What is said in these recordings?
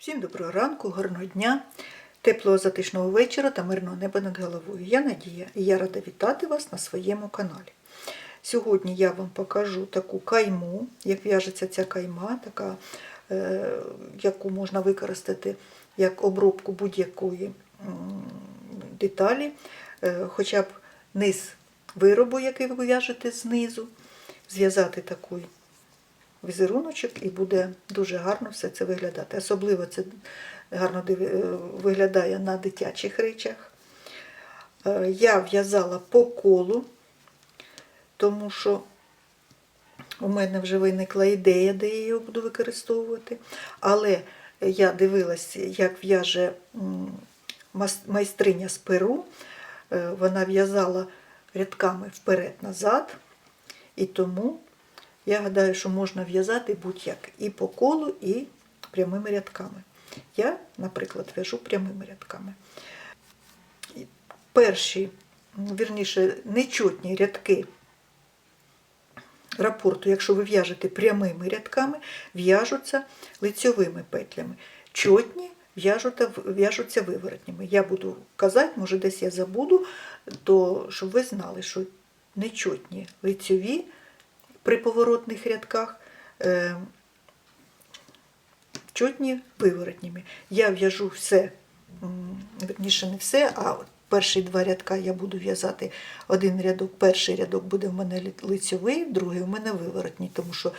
Всім доброго ранку, гарного дня, теплого затишного вечора та мирного неба над головою. Я Надія і я рада вітати вас на своєму каналі. Сьогодні я вам покажу таку кайму, як в'яжеться ця кайма, така, е, яку можна використати як обробку будь-якої деталі, е, хоча б низ виробу, який ви в'яжете знизу, зв'язати такий візеруночок і буде дуже гарно все це виглядати. Особливо це гарно е, виглядає на дитячих речах. Е, Я в'язала по колу, тому що у мене вже виникла ідея, де я його буду використовувати. Але я дивилася, як в'яже майстриня з Перу. Е, Вона в'язала рядками вперед-назад, і тому я гадаю, що можна в'язати будь-як і по колу, і прямими рядками. Я, наприклад, в'яжу прямими рядками. Перші, вірніше, нечутні рядки рапорту, якщо ви в'яжете прямими рядками, в'яжуться лицьовими петлями. Чотні в'яжуться, виворотніми. Я буду казати, може десь я забуду, то щоб ви знали, що нечотні лицьові при поворотних рядках, е, чотні виворотніми. Я в'яжу все, верніше не все, а перші два рядка я буду в'язати один рядок, перший рядок буде в мене лицьовий, другий у мене виворотній, тому що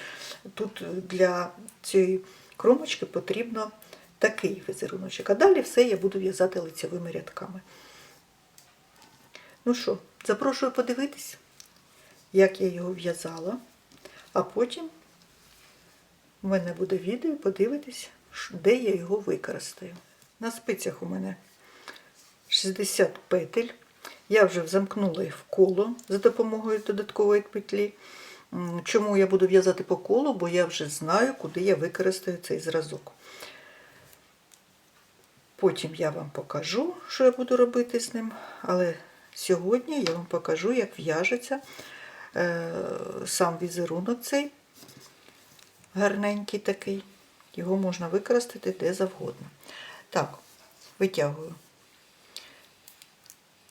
тут для цієї кромочки потрібно такий візеруночок. А далі все я буду в'язати лицьовими рядками. Ну що, запрошую подивитись, як я його в'язала, а потім у мене буде відео, подивитись, де я його використаю. На спицях у мене 60 петель. Я вже замкнула їх в коло за допомогою додаткової петлі. Чому я буду в'язати по колу? Бо я вже знаю, куди я використаю цей зразок. Потім я вам покажу, що я буду робити з ним, але сьогодні я вам покажу, як в'яжеться сам візерунок цей гарненький такий. Його можна використати де завгодно. Так, витягую.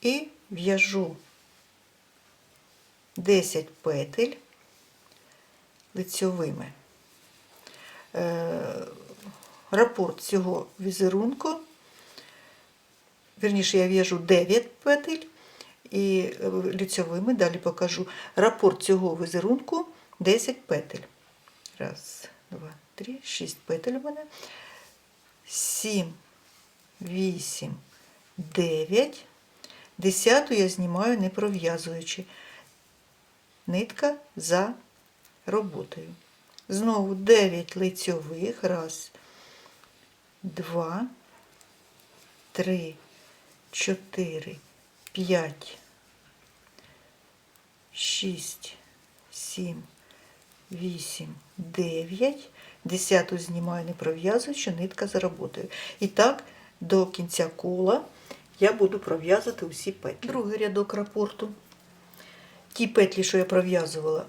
І в'яжу 10 петель лицьовими. Е, рапорт цього візерунку, вірніше, я в'яжу 9 петель і е, лицьовими, далі покажу. Рапорт цього візерунку 10 петель. Раз, два, три, шість петель у мене. Сім, вісім, дев'ять. Десяту я знімаю не пров'язуючи. Нитка за роботою. Знову 9 лицьових. Раз, два, три, чотири, п'ять, шість, сім, 8, 9, десяту знімаю не пров'язуючи, нитка за роботою. І так, до кінця кола я буду пров'язувати усі петлі. Другий рядок рапорту. Ті петлі, що я пров'язувала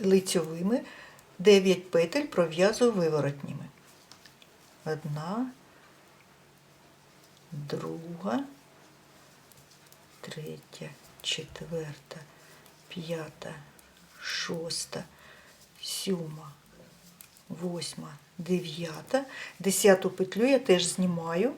лицьовими, 9 петель пров'язую виворотніми. Одна, друга, третя, четверта, п'ята, шоста, сьома, восьма, дев'ята. Десяту петлю я теж знімаю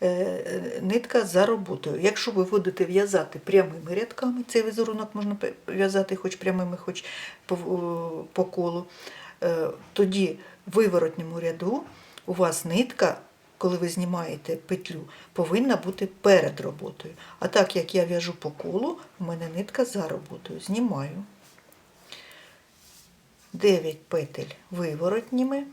е, е, нитка за роботою. Якщо ви будете в'язати прямими рядками, цей візерунок можна в'язати хоч прямими, хоч по, колу, е, тоді в виворотньому ряду у вас нитка, коли ви знімаєте петлю, повинна бути перед роботою. А так як я в'яжу по колу, у мене нитка за роботою. Знімаю. 9 петель виворотніми.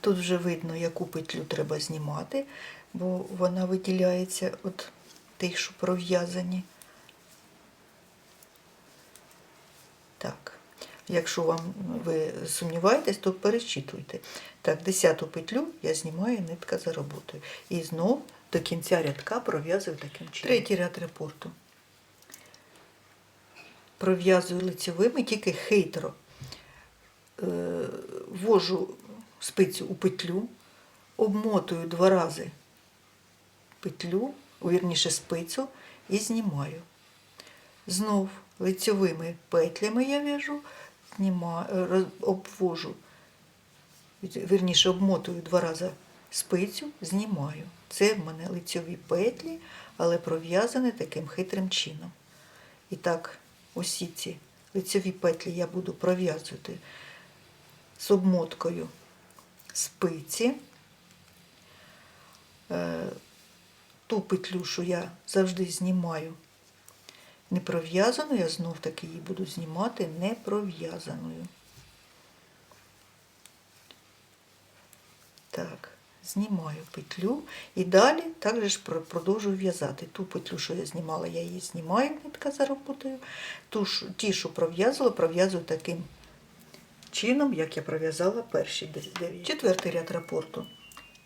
Тут вже видно, яку петлю треба знімати, бо вона виділяється від тих, що пров'язані. Так, Якщо вам ви сумніваєтесь, то перечитуйте. Так, десяту петлю я знімаю нитка за роботою. І знов до кінця рядка пров'язую таким чином. Третій ряд репорту. Пров'язую лицевими, тільки хитро. Е, ввожу спицю у петлю, обмотую два рази петлю, вірніше спицю, і знімаю. Знов лицьовими петлями я в'яжу, знімаю, обвожу, вірніше обмотую два рази спицю, знімаю. Це в мене лицьові петлі, але пров'язані таким хитрим чином. І так, усі ці лицьові петлі я буду пров'язувати з обмоткою спиці. Ту петлю, що я завжди знімаю не пров'язану, я знов таки її буду знімати не пров'язаною. Так, знімаю петлю і далі також про- продовжую в'язати. Ту петлю, що я знімала, я її знімаю, нитка за роботою. Ту, ті, що пров'язувала, пров'язую таким чином, як я пров'язала перші дев'ять. Четвертий ряд рапорту.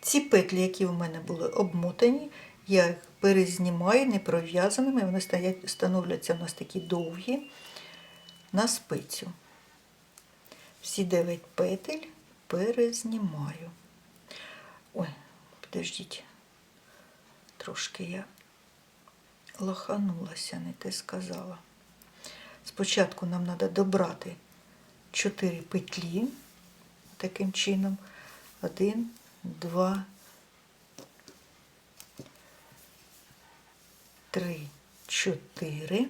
Ці петлі, які в мене були обмотані, я їх перезнімаю не пров'язаними, вони стоять, становляться в нас такі довгі на спицю. Всі 9 петель перезнімаю. Ой, підождіть, трошки я лоханулася, не те сказала. Спочатку нам треба добрати 4 петлі таким чином. Один, два, три, чотири.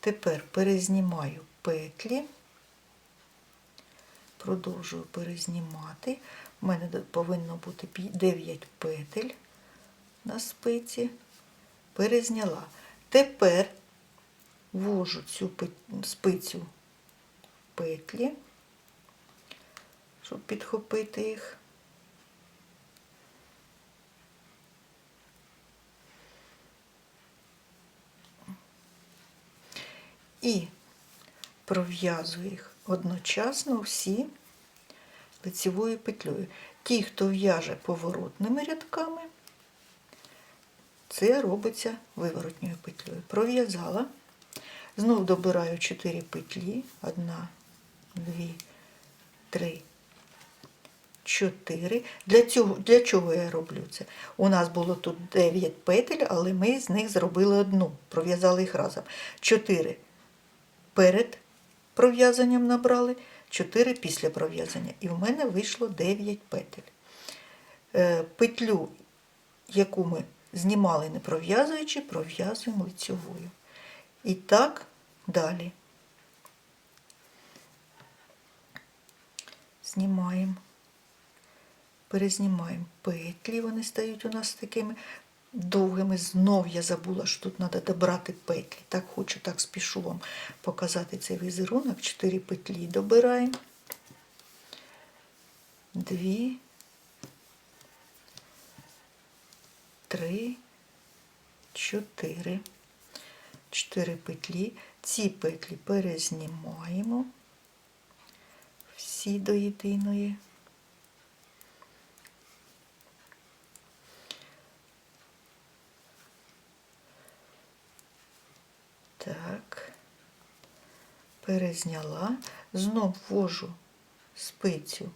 Тепер перезнімаю петлі, продовжую перезнімати. У мене повинно бути 9 петель на спиці. Перезняла. Тепер ввожу цю спицю петлі, щоб підхопити їх. І пров'язую їх одночасно всі лицевою петлею. Ті, хто в'яже поворотними рядками, це робиться виворотньою петлею. Пров'язала. Знов добираю 4 петлі. Одна, дві, три, чотири. Для, цього, для чого я роблю це? У нас було тут 9 петель, але ми з них зробили одну, пров'язали їх разом. 4 перед пров'язанням набрали, 4 після пров'язання. І в мене вийшло 9 петель. Е, Петлю, яку ми знімали не пров'язуючи, пров'язуємо лицьовою. І так далі. Знімаємо, перезнімаємо петлі, вони стають у нас такими довгими. Знов я забула, що тут треба добрати петлі. Так хочу, так спішу вам показати цей візерунок. Чотири петлі добираємо. Дві, три, чотири. Чотири петлі. Ці петлі перезнімаємо всі до єдиної. Так, перезняла, знов ввожу спицю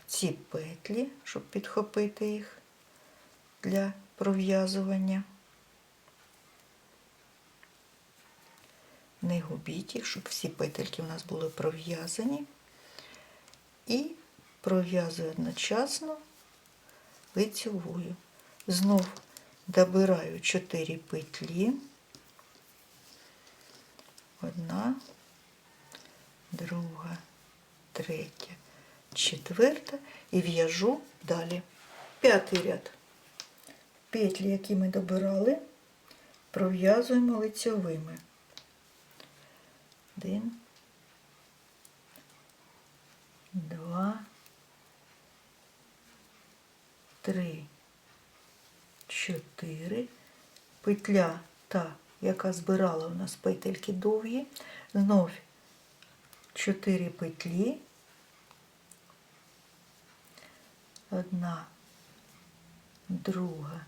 в ці петлі, щоб підхопити їх для пров'язування. Не губіть їх, щоб всі петельки у нас були пров'язані. І пров'язую одночасно лицевою. Знов добираю 4 петлі. Одна, друга, третя, четверта і в'яжу далі. П'ятий ряд. Петлі, які ми добирали, пров'язуємо лицьовими. Один, два, три, чотири. Петля та, яка збирала у нас петельки довгі, знов 4 петлі. Одна, друга,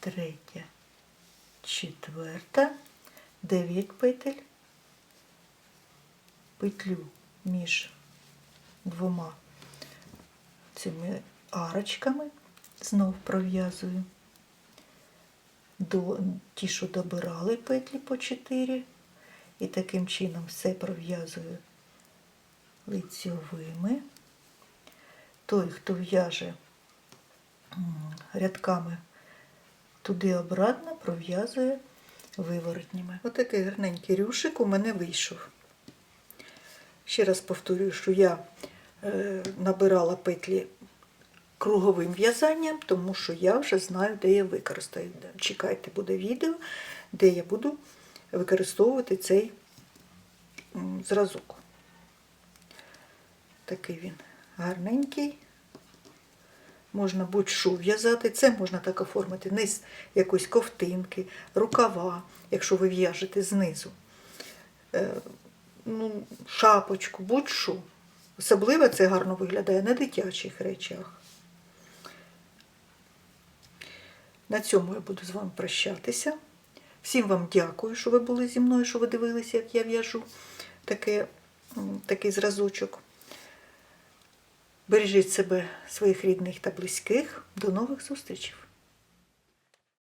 третя, четверта, 9 петель, петлю між двома цими арочками знов пров'язую. Ті, що добирали петлі по 4, і таким чином все пров'язую лицьовими. Той, хто в'яже рядками туди-обратно, пров'язує виворотніми. Отакий гарненький рюшик у мене вийшов. Ще раз повторюю, що я е, набирала петлі круговим в'язанням, тому що я вже знаю, де я використаю. Чекайте, буде відео, де я буду використовувати цей зразок. Такий він гарненький. Можна будь-що в'язати. Це можна так оформити низ якоїсь ковтинки, рукава, якщо ви в'яжете знизу. Е, ну, шапочку, будь-що. Особливо це гарно виглядає на дитячих речах. На цьому я буду з вами прощатися. Всім вам дякую, що ви були зі мною, що ви дивилися, як я в'яжу таке, такий зразочок. Бережіть себе, своїх рідних та близьких. До нових зустрічей!